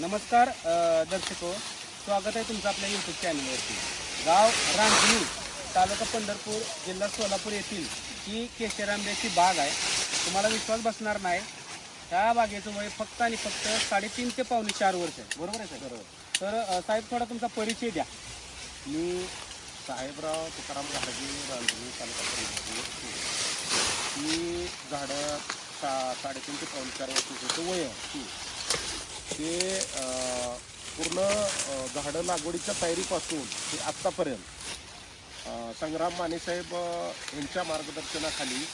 नमस्कार दर्शक दर्शको स्वागत आहे तुमचं आपल्या यूट्यूब चॅनलवरती गाव रांजणी तालुका पंढरपूर जिल्हा सोलापूर येथील ही केशर आंब्याची बाग आहे. तुम्हाला विश्वास बसणार नाही. त्या बागेचं वय फक्त आणि फक्त साडेतीन ते पावणे चार वर्ष आहे. बरोबर आहे सर तर साहेब थोडा तुमचा परिचय द्या. मी साहेबराव तुकाराम घाटाजी रांजणी तालुका पंढरपूर ही झाडं सा साडेतीन ते पावणे चार वर्षाचं वय आहे. ते पूर्ण झाडं लागवडीच्या तयारीपासून ते आत्तापर्यंत संग्राम मानेसाहेब यांच्या मार्गदर्शनाखाली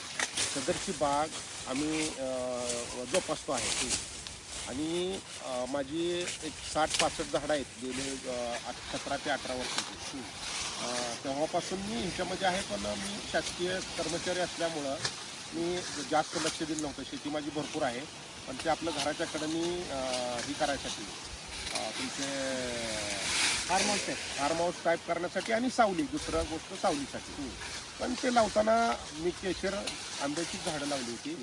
सदरची बाग आम्ही जोपासतो आहे. आणि माझी एक साठ पासष्ट झाडं आहेत गेले आठ- सतरा ते अठरा वर्षाची. तेव्हापासून मी ह्याच्यामध्ये आहे पण मी शासकीय कर्मचारी असल्यामुळं मी जास्त लक्ष दिलं नव्हतं. शेती माझी भरपूर आहे. पण ते आपलं घराच्या कडनी ही करायसाठी. तुमचे फार्म हाऊस आहे फार्म हाऊस टाईप करण्यासाठी आणि सावली दुसरं गोष्ट सावलीसाठी. पण ते लावताना मी केशर आंब्याची झाडं लावली होती.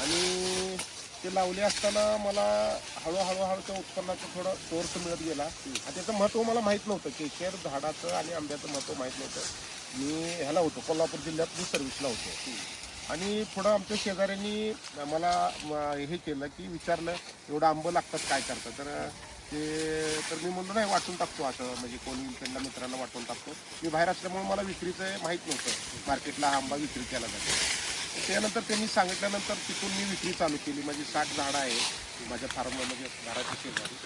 आणि ते लावले असताना मला हळूहळू हळू त्या उत्पन्नाचं थोडं सोर्स मिळत गेला. आणि त्याचं महत्त्व मला माहीत नव्हतं. केशर झाडाचं आणि आंब्याचं महत्त्व माहीत नव्हतं. मी ह्याला होतो कोल्हापूर जिल्ह्यात मी सर्व्हिसला होतो. आणि पुढं आमच्या शेजाऱ्यांनी मला हे केलं की विचारलं एवढं आंबं लागतात काय करतात? तर ते तर मी म्हणलो नाही वाटून टाकतो असं. म्हणजे कोणी त्यांना मित्रांना वाटून टाकतो. मी बाहेर असल्यामुळे मला विक्रीचं माहीत नव्हतं. मार्केटला हा आंबा विक्री केला जातो. त्यानंतर त्यांनी सांगितल्यानंतर तिथून मी विक्री चालू केली. माझी साठ झाडं आहे माझ्या फार्म म्हणजे घराच्या शेजारी.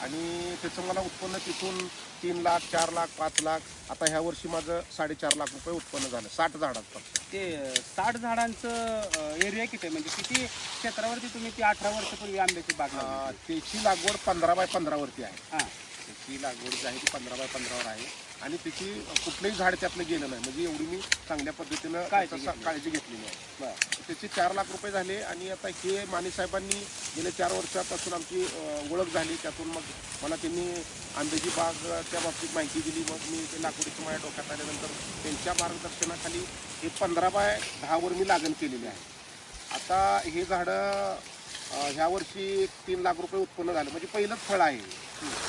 आणि त्याचं मला उत्पन्न तिथून तीन लाख चार लाख पाच लाख. आता ह्या वर्षी माझं साडेचार लाख रुपये उत्पन्न झालं. साठ झाडात फक्त. ते साठ झाडांचं एरिया किती आहे? म्हणजे किती क्षेत्रावरती तुम्ही ती अठरा वर्षापूर्वी आंब्याची बाग लावली अं, होती? त्याची लागवड पंधरा बाय पंधरावरती आहे. हां. त्याची लागवड जी आहे ती पंधरा बाय पंधरावर आहे. आणि त्याची कुठलंही झाड त्यातलं गेलं नाही. म्हणजे एवढी मी चांगल्या पद्धतीनं काळजी घेतली. घेतलेली आहे त्याचे चार लाख रुपये झाले आणि आता हे माने साहेबांनी गेल्या चार वर्षापासून आमची ओळख झाली. त्यातून मग मला त्यांनी आंब्याची बाग त्या बाबतीत माहिती दिली. मग मी ते लाकडीचं माझ्या डोक्यात आल्यानंतर त्यांच्या मार्गदर्शनाखाली हे पंधरा बाय दहावर मी लागण केलेली आहे. आता हे झाडं ह्या वर्षी तीन लाख रुपये उत्पन्न झालं. म्हणजे पहिलंच फळ आहे.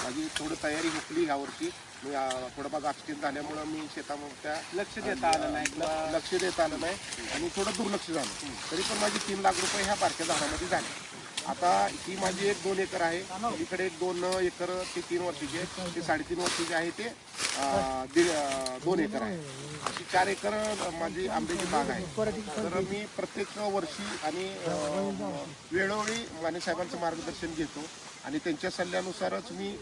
माझी थोडं तयारी हुकली ह्या वर्षी. मी अं, थोडं माझं ॲक्सिडेंट झाल्यामुळं मी शेतामध्ये लक्ष देता आलं नाही लक्ष देता आलं नाही आणि थोडं दुर्लक्ष झालं. तरी पण माझी तीन लाख रुपये ह्या बारक्या झाडामध्ये झाले. आता ही माझी एक दोन एकर आहे. इकडे एक दोन एकर ते तीन वर्षाची आहे ते साडेतीन वर्षाची आहे ते अं, दीड अं, दोन एकर आहे. अशी चार एकर माझी आंब्याची बाग आहे. तर मी प्रत्येक वर्षी आणि अं, वेळोवेळी माने साहेबांचं मार्गदर्शन घेतो. आणि त्यांच्या सल्ल्यानुसारच मी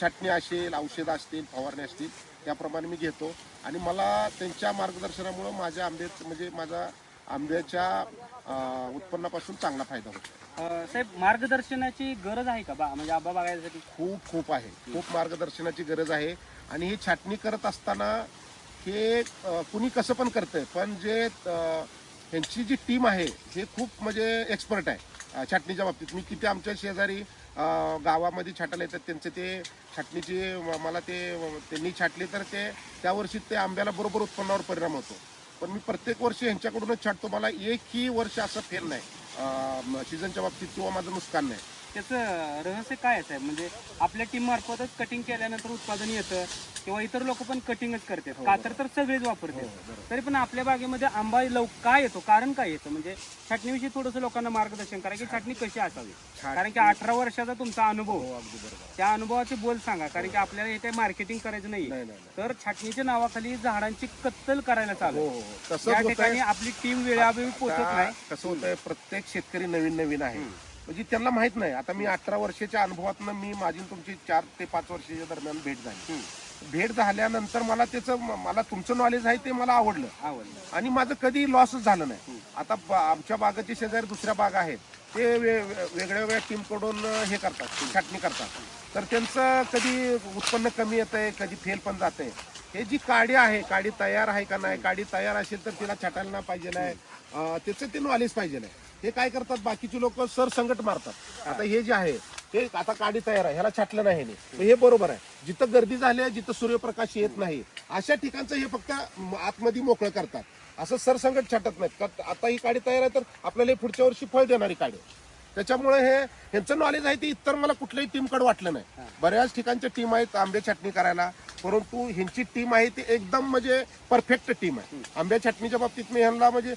छाटणी असेल औषधं असतील फवारणी असतील त्याप्रमाणे मी घेतो. आणि मला त्यांच्या मार्गदर्शनामुळं माझ्या आंब्यात म्हणजे माझा आंब्याच्या उत्पन्नापासून चांगला फायदा होतो. साहेब मार्गदर्शनाची गरज आहे का बा? म्हणजे आंबा बागायसाठी खूप खूप आहे. खूप मार्गदर्शनाची गरज आहे. आणि ही छाटणी करत असताना हे कुणी कसं पण करतंय पण जे अं, ह्यांची जी टीम आहे हे खूप म्हणजे एक्सपर्ट आहे छाटणीच्या बाबतीत. मी किती आमच्या शेजारी गावामध्ये छाटायला येतात. त्यांचे ते छाटणीची मला ते त्यांनी छाटले तर ते त्या वर्षी ते आंब्याला बरोबर उत्पन्नावर परिणाम होतो. पण मी प्रत्येक वर्षी ह्यांच्याकडूनच छाटतो. मला एकही वर्ष असं फेल नाही. सीझनच्या बाबतीत किंवा माझं नुकसान नाही. त्याचं रहस्य काय आहे साहेब? म्हणजे आपल्या टीम मार्फतच कटिंग केल्यानंतर उत्पादन येतं किंवा इतर लोक पण कटिंगच करतात. कातर तर सगळेच वापरतात. तरी पण आपल्या बागेमध्ये आंबा लव काय येतो? कारण काय येतं? म्हणजे छाटणीविषयी थोडंसं लोकांना मार्गदर्शन करा की छाटणी. कशी असावी? कारण की अठरा वर्षाचा तुमचा अनुभव. हो त्या अनुभवाचे बोल सांगा. कारण की आपल्याला इथे मार्केटिंग करायचं नाही. तर छाटणीच्या नावाखाली झाडांची कत्तल करायला चालू हो आहे. हो हो. तसंच या होतंय. ठिकाणी आपली टीम वेळावेळी पोहोचत नाही. कसं होतंय प्रत्येक शेतकरी नवीन नवीन आहे. म्हणजे त्यांना माहीत नाही. आता मी अठरा वर्षाच्या अनुभवातनं मी माझी तुमची चार ते पाच वर्षाच्या दरम्यान भेट झाली. भेट झाल्यानंतर मला त्याचं मला तुमचं नॉलेज आहे ते मला आवडलं. आवडलं. आणि माझं कधी लॉसच झालं नाही. आता आमच्या बागाचे शेजारी दुसऱ्या बाग आहेत. ते वेगळ्या वेगळ्या टीमकडून हे करतात छाटणी करतात. तर त्यांचं कधी उत्पन्न कमी येत आहे कधी फेल पण जात आहे हे जी काडी आहे काडी तयार आहे का नाही काडी तयार असेल तर तिला छाटायला पाहिजे नाही. अं, त्याचं ते नॉलेज पाहिजे नाही. हे काय करतात बाकीचे लोक सर संकट मारतात. आता हे जे आहे हे आता काडी तयार आहे ह्याला छाटलं नाही ह्याने. हे बरोबर आहे. जिथं गर्दी झाली आहे जिथं सूर्यप्रकाश येत नाही अशा ठिकाणचं हे फक्त म- आतमध्ये मोकळं करतात. असं सरसंगट छाटत नाहीत. का आता ही काडी तयार आहे तर आपल्याला हे पुढच्या वर्षी फळ देणारी काडी. आहे. त्याच्यामुळे हे ह्यांचं नॉलेज आहे ते इतर मला कुठल्याही टीमकडे वाटलं नाही. बऱ्याच ठिकाणच्या टीम आहेत आंबे छाटणी करायला. परंतु ह्यांची टीम आहे ती एकदम म्हणजे परफेक्ट टीम आहे. आंब्या छाटणीच्या बाबतीत मी ह्यांना म्हणजे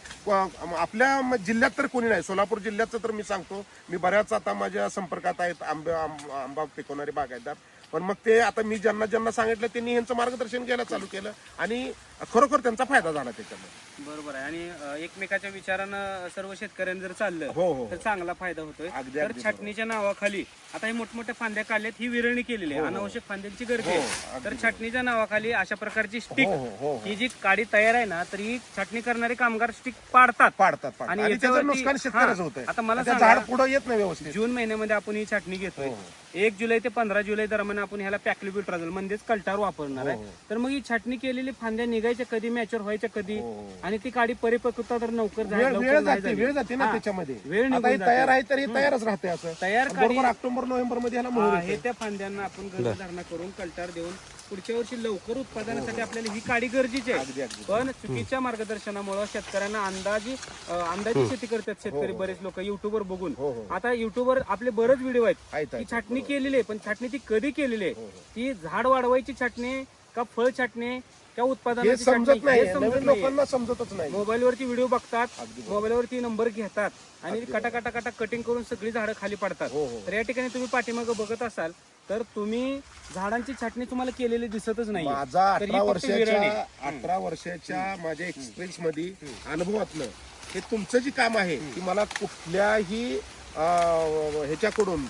आपल्या जिल्ह्यात तर कोणी नाही. सोलापूर जिल्ह्याचं तर मी सांगतो. मी बऱ्याच आता माझ्या संपर्कात आहेत आंबे आंबा पिकवणारे बागायतदार. पण मग ते आता मी ज्यांना ज्यांना सांगितलं त्यांनी ह्यांचं मार्गदर्शन घ्यायला चालू केलं. आणि खरोखर त्यांचा फायदा झाला त्याच्यामुळे. बरोबर आहे. आणि अं, एकमेकाच्या विचारानं सर्व शेतकऱ्यांनी जर चाललं हो हो तर चांगला फायदा होतोय. अगदी, तर अगदी छाटणीच्या नावाखाली आता हे मोठमोठ्या फांद्या काढल्यात ही विरळणी केलेली आहे. अनावश्यक फांद्यांची गर्दी हो, आहे. अगदी तर छाटणीच्या नावाखाली अशा प्रकारची स्टिक हो हो हो. ही जी काडी तयार आहे ना तर ही छाटणी करणारे कामगार स्टिक पाडतात. पाडतात पाडतात. आणि आणि त्याचं याच्यावरती- नुकसान शेतकऱ्याचं हा. होतंय. आता मला सांगा- झाड पुढे येत नाही व्यवस्थित. जून महिन्यामध्ये आपण ही छाटणी घेतोय. हो, एक जुलै ते पंधरा जुलै दरम्यान आपण ह्याला पॅक्लिब्युट्राझल म्हणजेच कल्टार वापरणार हो, आहे तर मग ही छाटणी केलेली फांद्या निघायच्या कधी मॅच्युअर व्हायच्या कधी हो, हो. आणि ती काडी परिपक्वता तर लवकर झाली, वेळ जाते. वेळ जाते ना हा. त्याच्यामध्ये. वेळ आता हे. तयार आहे तर हे तयारच राहते असं. तयार काडी बरोबर ऑक्टोबर नोव्हेंबरमध्ये ह्याला हा, हे त्या फांद्यांना आपण गर्भधारणा करून कल्टार देऊन पुढच्या वर्षी लवकर उत्पादनासाठी आपल्याला ही काडी गरजेची आहे. अगदी पण चुकीच्या मार्गदर्शनामुळे शेतकऱ्यांना अंदाजी अं, अंदाजी शेती करतात शेतकरी बरेच लोक युट्यूबवर बघून. हो हो. आता युट्यूबवर आपले बरेच व्हिडिओ आहेत. आहेत ती आहेत. छाटणी केलेली आहे पण छाटणी ती कधी केलेली आहे? ती झाड वाढवायची छाटणी का फळ छाटणी? का हे उत्पादनाची समजत नाही हे नवीन. लोकांना समजतच नाही. मोबाईलवरती व्हिडिओ बघतात मोबाईलवरती नंबर घेतात आणि कटा कटा कटा कटिंग करून सगळी झाडं खाली पडतात. हो, हो. तर या ठिकाणी तुम्ही पाठीमागं बघत असाल तर तुम्ही झाडांची छाटणी तुम्हाला केलेली दिसतच नाही माझा तर ही अठरा फक्त. वर्षाच्या अठरा वर्षाच्या माझ्या एक्सपिरियन्समध्ये अनुभवातलं हे तुमचं जे काम आहे की मला कुठल्याही ह्याच्याकडून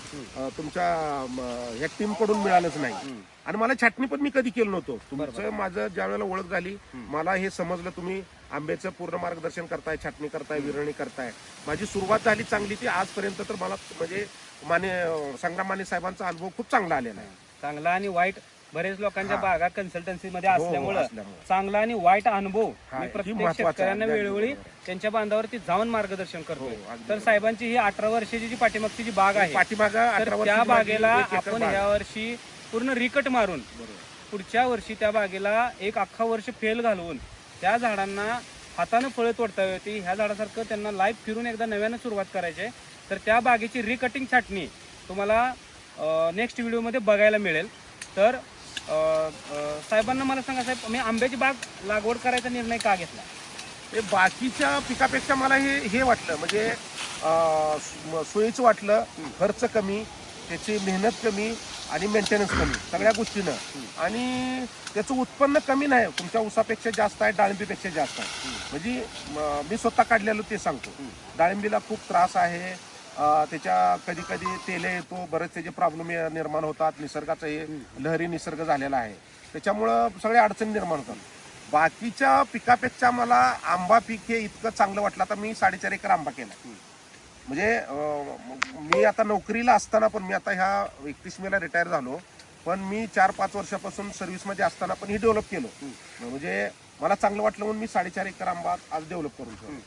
तुमच्या ह्या टीमकडून मिळालंच नाही. आणि मला छाटणी पण मी कधी केलं नव्हतं. तुमचं माझं ज्या वेळेला ओळख झाली मला हे समजलं तुम्ही आंब्याचं पूर्ण मार्गदर्शन करताय छाटणी करताय विरळणी करताय. माझी सुरुवात झाली चांगली ती आजपर्यंत तर मला म्हणजे माने संग्राम माने साहेबांचा अनुभव खूप चांगला आलेला आहे. चांगला आणि वाईट बरेच लोकांच्या हा. बागा कन्सल्टन्सी मध्ये हो, हो, असल्यामुळं असल्यामुळं. चांगला आणि वाईट अनुभव हा, मी ही प्रत्येक महत्वाचं आहे. शेतकऱ्यांना अगदी वेळोवेळी बरोबर. त्यांच्या बांधावरती जाऊन मार्गदर्शन हो, अगदी तर साहेबांची ही अठरा वर्षाची जी पाठीमागची जी बाग आहे पाठीमागं तर अठरा त्या बागेला एक एकर आपण बाग. या वर्षी पूर्ण रिकट मारून पुढच्या वर्षी त्या बागेला एक अख्खा वर्ष फेल घालवून त्या झाडांना हातानं फळं तोडता येते ह्या झाडासारखं त्यांना लाईफ फिरून एकदा नव्यानं सुरुवात करायची आहे तर त्या बागेची रिकटिंग छाटणी तुम्हाला नेक्स्ट व्हिडिओमध्ये बघायला मिळेल तर साहेबांना मला सांगा साहेब मी आंब्याची बाग लागवड करायचा निर्णय का घेतला? हे बाकीच्या पिकापेक्षा मला हे हे वाटलं म्हणजे अं, सो- सोयीचं वाटलं खर्च कमी त्याची मेहनत कमी आणि मेंटेनन्स कमी सगळ्या गोष्टीनं. आणि त्याचं उत्पन्न कमी नाही तुमच्या ऊसापेक्षा जास्त आहे डाळिंबीपेक्षा जास्त आहे. म्हणजे म- मी स्वतः काढलेलं ते सांगतो. डाळिंबीला खूप त्रास आहे त्याच्या कधी कधी तेले येतो बरेच त्याचे प्रॉब्लेम निर्माण होतात निसर्गाचं हे लहरी निसर्ग झालेला आहे. त्याच्यामुळं सगळ्या अडचणी निर्माण होतात. बाकीच्या पिकापेक्षा मला आंबा पीक हे इतकं चांगलं वाटलं आता मी साडेचार एकर आंबा केला. म्हणजे मी आता नोकरीला असताना पण मी आता ह्या एकतीस मेला रिटायर झालो पण मी चार पाच वर्षापासून सर्व्हिसमध्ये असताना पण हे डेव्हलप केलं. म्हणजे मला चांगलं वाटलं म्हणून मी साडेचार एकर आंबा आज डेव्हलप करून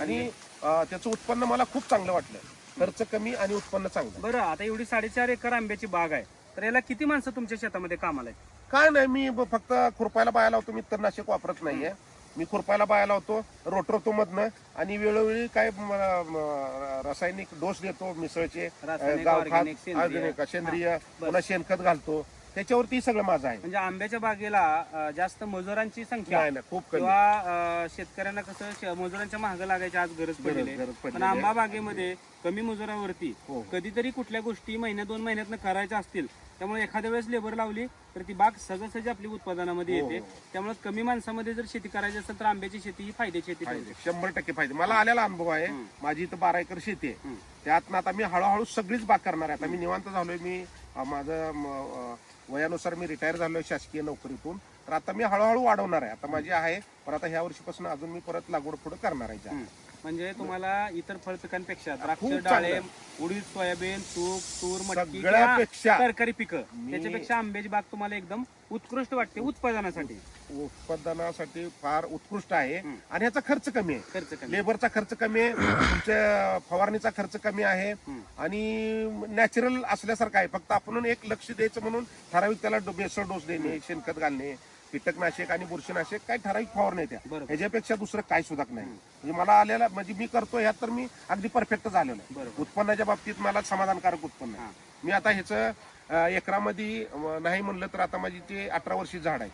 आणि त्याचं उत्पन्न मला खूप चांगलं वाटलं. खर्च कमी आणि उत्पन्न चांगलं. बरं आता एवढी साडेचार एकर आंब्याची बाग आहे. तर याला किती माणसं तुमच्या शेतामध्ये कामाला आहेत? काय नाही मी ब- फक्त खुरपायला बाया लावतो मी तणनाशक वापरत नाहीये. मी खुरपायला बाया लावतो रोटरतो मधनं आणि वेळोवेळी काय म- म- रासायनिक डोस देतो मिसळचे रासायनिक, गावखात organic, सेंद्रिय. सेंद्रिय. पुन्हा शेणखत घालतो. त्याच्यावरती सगळं माझं आहे म्हणजे आंब्याच्या बागेला अं, जास्त मजूरांची संख्या नाही नाही खूप कमी किंवा अं, शेतकऱ्यांना कसं श- मजुरांच्या महाग लागायची आज गरज पडलेली गरज- आहे. गरज पण आहे. आंबा बागेमध्ये कमी मजुरावरती हो. कधीतरी कुठल्या गोष्टी महिन्या दोन महिन्यातनं करायच्या असतील त्यामुळे एखाद्या वेळेस लेबर लावली तर ती बाग सहजासहजी आपली उत्पादनामध्ये हो, येते हो. त्यामुळे कमी माणसामध्ये जर शेती करायची असेल तर आंब्याची शेती ही फायद्याची शेती फायदे ठरते. शंभर टक्के फायदे मला आलेला अनुभव आहे हम्म. माझी इथं बारा एकर शेती आहे हम्म. त्यातनं आता मी हळूहळू सगळीच बाग करणार आहे आता मी निवांत झालोय मी अं, माझं म, अं, वयानुसार मी रिटायर झालो आहे शासकीय नोकरीतून. तर आता मी हळूहळू वाढवणार आहे. आता माझी आहे पण आता ह्या वर्षीपासून अजून मी परत लागवड पुढे करणार आहे हम्म. म्हणजे तुम्हाला इतर फळ पिकांपेक्षा द्राक्ष खूप डाळिंब उडीद सोयाबीन तूप तूर मटकी किंवा सगळ्यापेक्षा. तरकारी पिकं. मी- त्याच्यापेक्षा आंब्याची बाग तुम्हाला एकदम उत्कृष्ट वाटते उत्पादनासाठी. उत्पादनासाठी फार उत्कृष्ट आहे. हम्म. आणि ह्याचा खर्च कमी आहे. खर्च कमी लेबरचा खर्च कमी आहे. तुमच्या फवारणीचा खर्च कमी आहे. हम्म. आणि नॅचरल असल्यासारखं आहे. फक्त आपण एक लक्ष द्यायचं म्हणून ठराविक त्याला बेसळ डोस देणे शेणखत घालणे कीटकनाशक आणि बुरशीनाशक काय ठराविक फवारणी बरोबर. ह्याच्यापेक्षा दुसरं काय सुद्धा नाही. म्हणजे मला आलेला म्हणजे मी करतो ह्यात तर मी अगदी परफेक्ट झालेलो आहे. बरोबर. उत्पन्नाच्या बाबतीत मला समाधानकारक उत्पन्न आहे. मी आता ह्याचं अं, एकरामध्ये अं, नाही म्हणलं तर आता माझी ते अठरा वर्षी झाड आहे.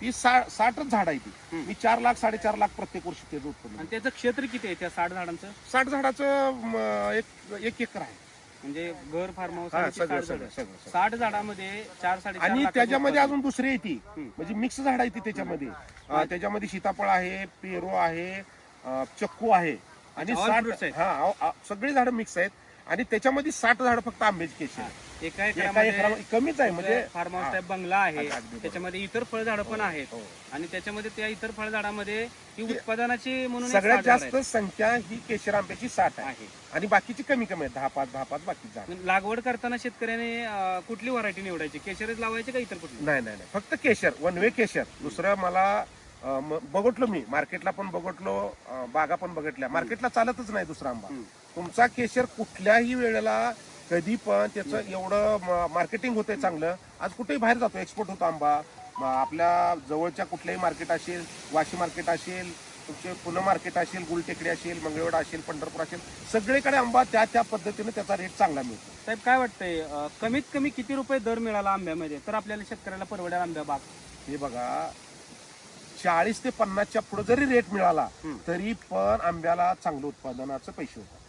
ती सा- साठच झाड आहे ती. हम्म. मी चार लाख साडेचार लाख प्रत्येक वर्षी त्याचं उत्पन्न आणि त्याचं क्षेत्र किती आहे त्या साठ झाडांचं? साठ झाडाचं म, एक एक एकर आहे. म्हणजे घर फार्म हाऊस हा, सगळं साठ सगळं झाडं. सगळं सगळं. साठ झाडामध्ये चार साडेचार आणि त्याच्यामध्ये. अजून दुसरी येते. म्हणजे मिक्स झाड आहे ती त्याच्यामध्ये अं, त्याच्यामध्ये सीताफळ आहे पेरू आहे अं, चक्कू आहे आणि all साठ fruits आहेत. हा अ- अ- सगळी झाडं मिक्स आहेत आणि त्याच्यामध्ये साठ झाड फक्त आंब्याची केशर हा. आहेत. एका एका एकरामध्ये एकरामध्ये कमीच आहे म्हणजे फार्म हाऊस हा. टाईप बंगला आहे अगदी बरोबर. त्याच्यामध्ये इतर फळझाडं पण आहेत. हो. आणि त्याच्यामध्ये त्या इतर फळझाडामध्ये ही उत्पादनाची म्हणून एक सगळ्यात जास्त संख्या ही केशर आंब्याची साठ आहे. आहे. आणि बाकीची कमी कमी आहेत दहा पाच दहा पाच बाकी झाड. आहे. लागवड करताना शेतकऱ्याने अं, कुठली व्हरायटी निवडायची? केशरच लावायचे का इतर कुठली? नाही नाही नाही. फक्त केशर वन वे केशर. दुसरं मला अं, म- बघितलो मी. मार्केटला पण बघितलो अं, बागा पण बघितल्या. मार्केटला चालतच नाही दुसरा आंबा. हम्म. तुमचा केशर कुठल्याही वेळेला कधी पण त्याचं एवढं मार्केटिंग होतंय चांगलं. आज कुठेही बाहेर जातो एक्सपोर्ट होतो आंबा. आपल्या जवळच्या कुठल्याही मार्केट असेल वाशी मार्केट असेल तुमचे पुणे मार्केट असेल गुलटेकडी असेल मंगळवेढा असेल पंढरपूर असेल सगळीकडे आंबा त्या त्या पद्धतीने त्याचा रेट चांगला मिळतो. साहेब काय वाटतंय? कमीत कमी किती रुपये दर मिळाला आंब्यामध्ये? तर आपल्याला शेतकऱ्याला परवडेल आंब्या बाग. हे बघा चाळीस ते पन्नासच्या पुढे जरी रेट मिळाला. तरी पण आंब्याला चांगलं उत्पादनाचं पैसे होतात.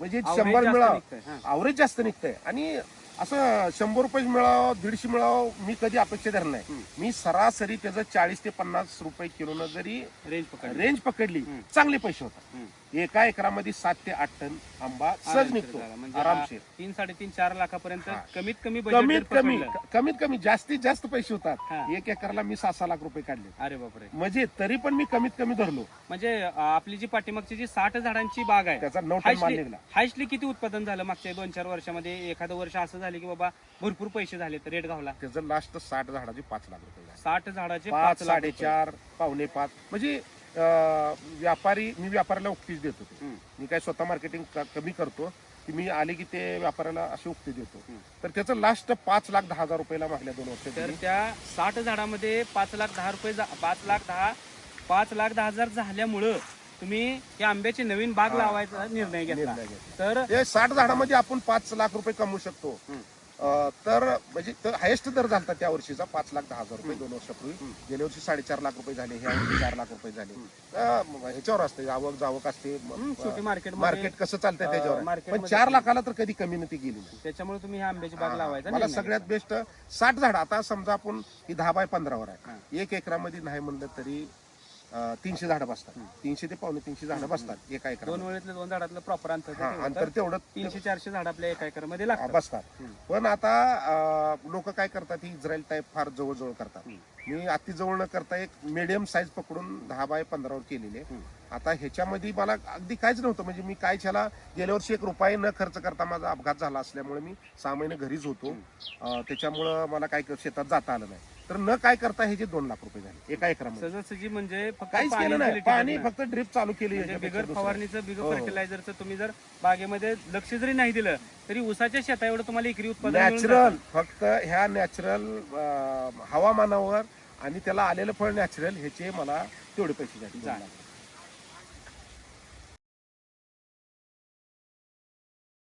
म्हणजे शंभर मिळावं. आवरेज जास्त निघतंय आणि असं शंभर रुपये मिळावं दीडशे मिळावं मी कधी अपेक्षा धरलं नाही. मी सरासरी त्याचं चाळीस ते पन्नास रुपये किलोनं जरी रेंज पकड रेंज पकडली. चांगले पैसे होतात. एका एकरामध्ये सात ते आठ टन आंबा सहज निघतो. म्हणजे आरामशीर. तीन साडेतीन चार लाखापर्यंत हा. कमीत कमी कमीत जर कमी पकडलं- कमीत कमी जास्तीत जास्त पैसे हा. होतात एक एकरला मी सहा सहा लाख रुपये काढले. अरे बापरे. म्हणजे तरी पण मी कमीत कमी धरलो. म्हणजे अं, आपली जी पाठीमागची जी साठ झाडांची बाग आहे त्याचा नऊ टन माल हायस्टली निघला. हायस्टली किती उत्पादन झालं मागच्या दोन चार वर्षामध्ये? एखादं वर्ष असं झालं की बाबा भरपूर पैसे झाले तर रेट घावला त्याचं लास्ट साठ झाडाचे पाच लाख रुपये झाले. साठ झाडाचे पाच पाच लाख रुपये. साडेचार पावणे पाच. म्हणजे व्यापारी मी व्यापाऱ्याला उक्तीच देत होते. मी काय स्वतः मार्केटिंग कमी करतो की मी आले की ते व्यापाऱ्याला अशी उक्ती देतो. तर त्याचं लास्ट पाच लाख दहा हजार रुपयाला मागल्या दोन तर वर्षात त्या साठ झाडामध्ये पाच लाख दहा रुपये पाच लाख दहा पाच लाख दहा हजार झाल्यामुळं तुम्ही या आंब्याची नवीन बाग. लावायचा निर्णय घेतला. तर साठ झाडामध्ये आपण पाच लाख रुपये कमवू शकतो तर म्हणजे हायेस्ट दर झाला त्या वर्षीचा पाच लाख दहा हजार रुपये दोन वर्षापूर्वी. गेल्या वर्षी साडेचार लाख रुपये झाले ह्या वर्षी चार लाख रुपये झाले. ह्याच्यावर असते आवक जावक असते मार्केट मार्केट कसं चालतंय त्याच्यावर. पण चार लाखाला तर कधी कमी नव्हती गेली. त्याच्यामुळे तुम्ही ह्या आंब्याची बाग लावायचा मला सगळ्यात बेस्ट साठ झाड आता समजा आपण ही दहा बाय पंधरावर. आहे. एक एकरामध्ये नाही म्हणलं तरी तीनशे झाडं बसतात. तीनशे ते पावणे तीनशे झाडं बसतात एका दोन एकरा वेळेतलं दोन झाडातलं प्रॉपर अंतर हा अंतर तर तेवढं तीनशे चारशे झाड आपल्या एका एकरमध्ये हा, लागतात. बसतात. हम्म. पण आता लोक काय करतात ही इस्रायल टाईप फार जवळ करतात. मी अति जवळ न करता एक मिडियम साईज पकडून दहा बाय पंधरावर केलेली. आहे हम्म. आता ह्याच्यामध्ये मला अगदी काहीच नव्हतं म्हणजे मी काय ह्याला गेल्या वर्षी एक रुपये न खर्च करता माझा अपघात झाला असल्यामुळे मी सहा महिने घरीच होतो त्याच्यामुळं मला काय शेतात जाता आलं नाही तर न काय करता हे जे दोन लाख रुपये झाले एका एकरामध्ये म्हणजे फक्त काहीच केलं नाही पाणी. फक्त ड्रिप चालू केली म्हणजे बिगर. फवारणीचं बिगर हो. फर्टिलायझरचं तुम्ही जर बागेमध्ये लक्ष जरी नाही दिलं तरी उसाच्या शेता एवढं तुम्हाला एकरी उत्पादन नॅचरल. फक्त ह्या नॅचरल हवामानावर आणि त्याला आलेलं फळ नॅचरल ह्याचे मला तेवढे पैसे झाले झाले.